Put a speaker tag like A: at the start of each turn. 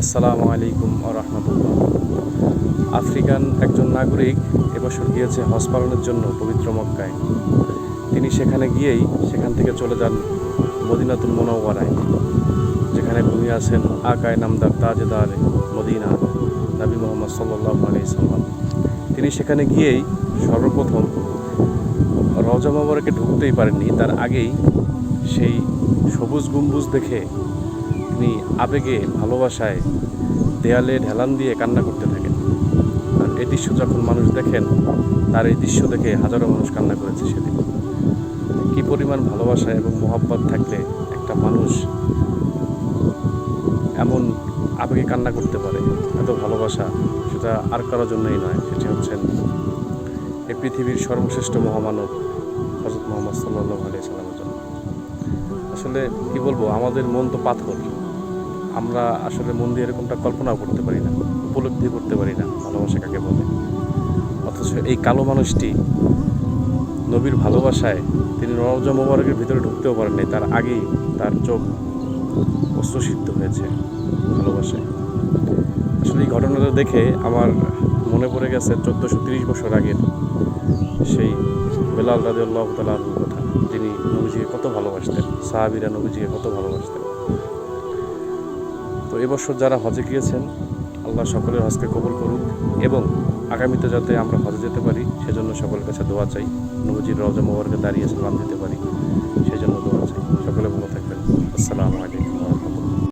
A: আসসালামু আলাইকুম রহমতুল্লাহ। আফ্রিকান একজন নাগরিক এবছর গিয়েছে হজ পালনের জন্য পবিত্র মক্কায়। তিনি সেখানে গিয়েই সেখান থেকে চলে যান মদিনাতুল মোনাওয়ারায়, যেখানে ঘুমিয়ে আছেন আকায় নামদার তাজেদার মদিনা নবী মোহাম্মদ সাল্লাহ আলি সাল্লাম। তিনি সেখানে গিয়েই সর্বপ্রথম রওজা মোবারকে ঢুকতেই পারেননি, তার আগেই সেই সবুজ গম্বুজ দেখে তিনি আবেগে, ভালোবাসায় দেয়ালে ঢেলান দিয়ে কান্না করতে থাকেন। আর এই দৃশ্য যখন মানুষ দেখেন, তার এই দৃশ্য দেখে হাজারো মানুষ কান্না করেছে সেদিন। কি পরিমাণ ভালোবাসা এবং মোহাব্বত থাকলে একটা মানুষ এমন আবেগে কান্না করতে পারে, এত ভালোবাসা, সেটা আর কারোর জন্যই নয়, সেটি হচ্ছেন এই পৃথিবীর সর্বশ্রেষ্ঠ মহামানব হজরত মোহাম্মদ সাল্লাহ আলিয়া সাল্লামের জন্য। আসলে কি বলব, আমাদের মন তো পাথর। আমরা আসলে মন দিয়ে এরকমটা কল্পনাও করতে পারি না, উপলব্ধি করতে পারি না, ভালোবাসা কাকে বলে। অথচ এই কালো মানুষটি নবীর ভালোবাসায় তিনি রওজা মোবারকের ভিতরে ঢুকতেও পারেন নাই, তার আগেই তার চোখ অস্ত্রসিদ্ধ হয়েছে ভালোবাসায়। আসলে এই ঘটনাটা দেখে আমার মনে পড়ে গেছে চোদ্দোশো তিরিশ বছর আগের সেই বেলাল রাজি আল্লাহ তালার কথা, যিনি নবীজিকে কত ভালোবাসতেন, সাহাবিরা নবীজিকে কত ভালোবাসতেন। এবছর যারা হজে গিয়েছেন, আল্লাহ সকলের হজকে কবল করুক এবং আগামীতে যাতে আমরা হজে যেতে পারি, সেজন্য সকলের কাছে দোয়া চাই। নবজির রওজা মোবারকে দাঁড়িয়ে সালাম দিতে পারি, সেজন্য দোয়া চাই। সকলে ভালো থাকবেন। আসসালামু আলাইকুম।